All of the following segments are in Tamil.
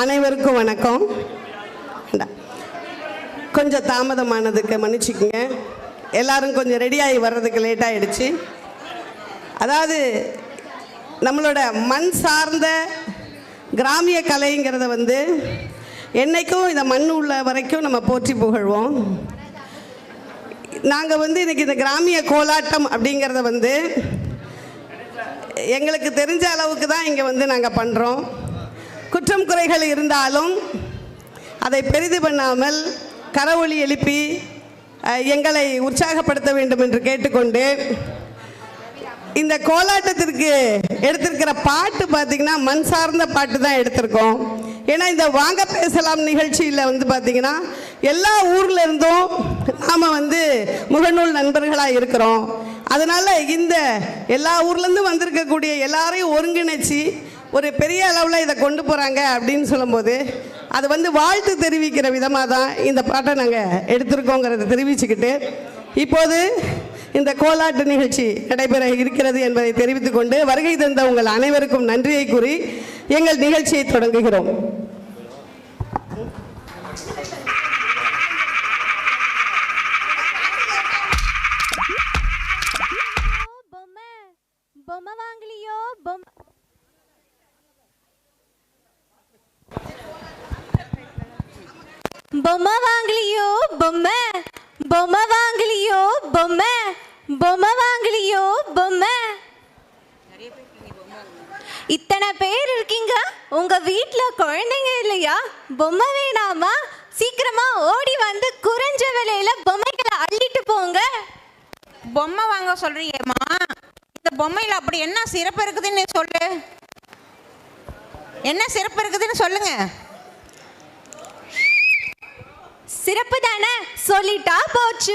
அனைவருக்கும் வணக்கம். கொஞ்சம் தாமதமானதுக்கு மன்னிச்சுக்குங்க. எல்லாரும் கொஞ்சம் ரெடியாகி வர்றதுக்கு லேட் ஆகிடுச்சு அதாவது நம்மளோட மண் சார்ந்த கிராமிய கலைங்கிறத வந்து என்னைக்கும் இந்த மண் உள்ள வரைக்கும் நம்ம போற்றி புகழ்வோம். நாங்கள் வந்து இன்றைக்கி இந்த கிராமிய கோலாட்டம் அப்படிங்கிறத வந்து எங்களுக்கு தெரிஞ்ச அளவுக்கு தான் இங்கே வந்து நாங்கள் பண்ணுறோம் குற்றம் குறைகள் இருந்தாலும் அதை பெரிது பண்ணாமல் கரவொலி எழுப்பி எங்களை உற்சாகப்படுத்த வேண்டும் என்று கேட்டுக்கொண்டு இந்த கோலாட்டத்திற்கு எடுத்திருக்கிற பாட்டு பார்த்திங்கன்னா மண் சார்ந்த பாட்டு தான் எடுத்திருக்கோம். ஏன்னா இந்த வாங்க பேசலாம் நிகழ்ச்சியில் வந்து பார்த்திங்கன்னா எல்லா ஊரில் இருந்தும் நாம் வந்து முகநூல் நண்பர்களாக இருக்கிறோம். அதனால் இந்த எல்லா ஊர்லேருந்தும் வந்திருக்கக்கூடிய எல்லாரையும் ஒருங்கிணைச்சு ஒரு பெரிய அளவில் இதை கொண்டு போகிறாங்க அப்படின்னு சொல்லும்போது அது வந்து வாழ்த்து தெரிவிக்கிற விதமாக தான் இந்த பாட்டை நாங்கள் எடுத்திருக்கோங்கிறத தெரிவிச்சுக்கிட்டு இப்போது இந்த கோலாட்டு நிகழ்ச்சி நடைபெற இருக்கிறது என்பதை தெரிவித்துக்கொண்டு வருகை தந்த உங்கள் அனைவருக்கும் நன்றியை கூறி எங்கள் நிகழ்ச்சியை தொடங்குகிறோம் பொம்மை பொம்மை வாங்கலையோ பொம்மை பொம்மை வாங்கலையோ பொம்மை? பொம்மை வாங்கலையோ பொம்மை? பொம்மை வாங்கலையோ பொம்மை? இத்தனை பேர் இருக்கீங்க? உங்க வீட்ல குழந்தைங்க இல்லையா? பொம்மை வேணாமா? சீக்கிரமா ஓடி வந்து குறைஞ்ச விலையில பொம்மைகளை அள்ளிட்டு போங்க. பொம்மை வாங்க சொல்றியேம்மா இந்த பொம்மையில் அப்படி என்ன சிறப்பு இருக்குதுன்னு சொல்லு. என்ன சிறப்பு இருக்குதுன்னு சொல்லுங்க. சிறப்பு தானே சொல்லிட்டா போச்சு.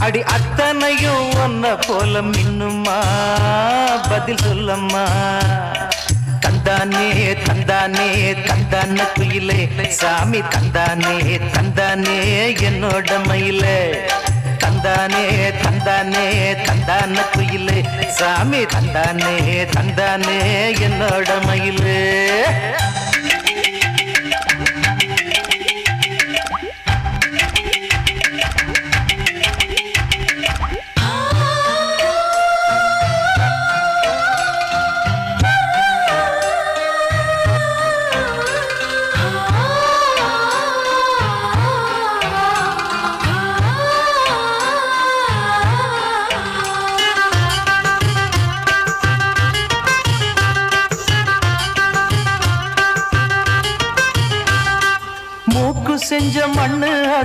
அடி அத்தனையும் ஒன்ன போல மின்னுமா? பதில் சொல்லம்மா. தந்தானே தந்தானே தந்தான குயிலே. சாமி தந்தானே தந்தானே என்னோட மயிலே. தந்தானே தந்தானே தந்தான குயிலே. சாமி தந்தானே தந்தானே என்னோட மயிலே.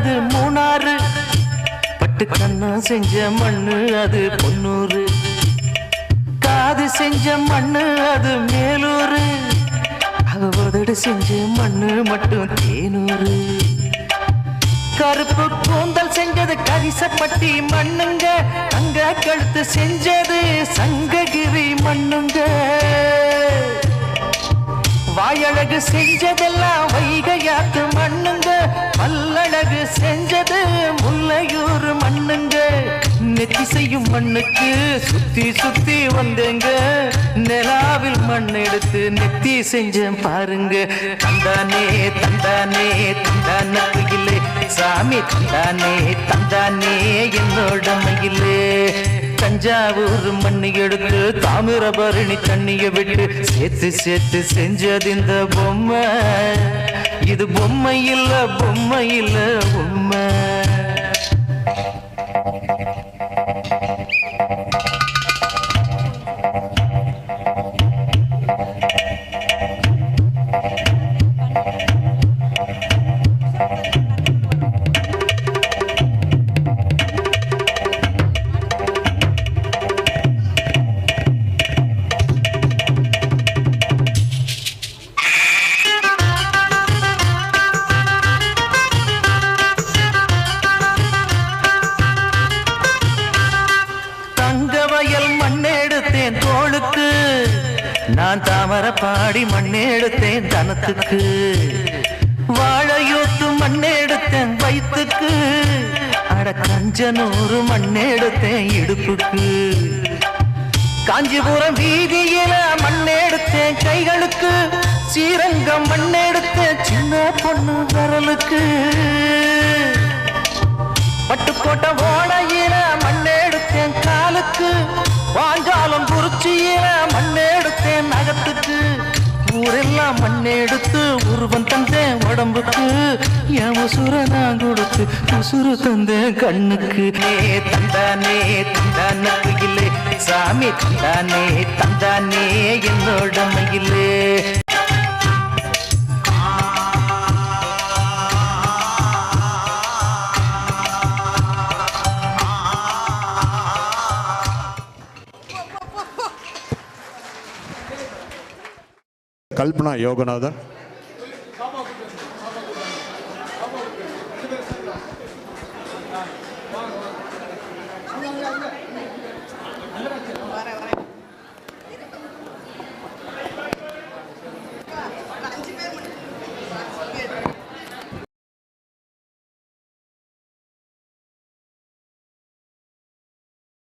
அது மூணாறு. பட்டு கண்ணா செஞ்ச மண்ணு அது பொன்னூறு. காது செஞ்ச மண்ணு அது மேலூரு அவதடு செஞ்ச மண்ணு மட்டும் தேனூரு கருப்பு கூந்தல் செஞ்சது கரிசப்பட்டி மண்ணுங்க. தங்க கழுத்து செஞ்சது சங்ககிரி மண்ணுங்க. வாயழகு செஞ்சதெல்லாம் வைகையாத்து மண்ணுங்க. பல்லழகு செஞ்சது முல்லையூர் மண்ணுங்க. நெத்தி செய்யும் மண்ணுக்கு சுத்தி சுத்தி வந்தேங்க. நிலாவில் மண் எடுத்து நெத்தி செஞ்சேன் பாருங்க. தந்தானே தந்தானே தந்தான குயிலே சாமி தந்தானே தந்தானே என்னோட மயிலே. தஞ்சாவூர் மண்ணி எடுத்து தாமிரபரணி தண்ணிய விட்டு சேர்த்து சேர்த்து செஞ்சது இந்த பொம்மை. இது பொம்மை இல்ல பொம்மை இல்ல பொம்மை. பாடி மண்ணெடுத்தேன் தனத்துக்கு. வாழையோத்து மண்ணெடுத்தேன் வயிற்றுக்கு அட கஞ்சனூறு மண்ணெடுத்தேன் இடுப்புக்கு. காஞ்சிபுரம் வீதியில மண்ணெடுத்தேன் கைகளுக்கு. ஸ்ரீரங்கம் மண்ணெடுத்தேன் சின்ன பொண்ணு விரலுக்கு. பட்டுக்கோட்டை ஓடையில மண்ணெடுத்தேன் காலுக்கு. வாஞ்சாலம் குறிச்சியில மண்ணெடுத்தேன் நகத்துக்கு. ஊரெல்லாம் மண்ணெடுத்து உருவம் தந்தேன் உடம்புக்கு. என் உசுர நான் கொடுத்து உசுறு தந்தேன் கண்ணுக்கு. நே தந்தானே தந்தானுக்கு இல்லை. சாமி தந்தானே தந்தானே என்ன கல்பனா யோகநாதன்.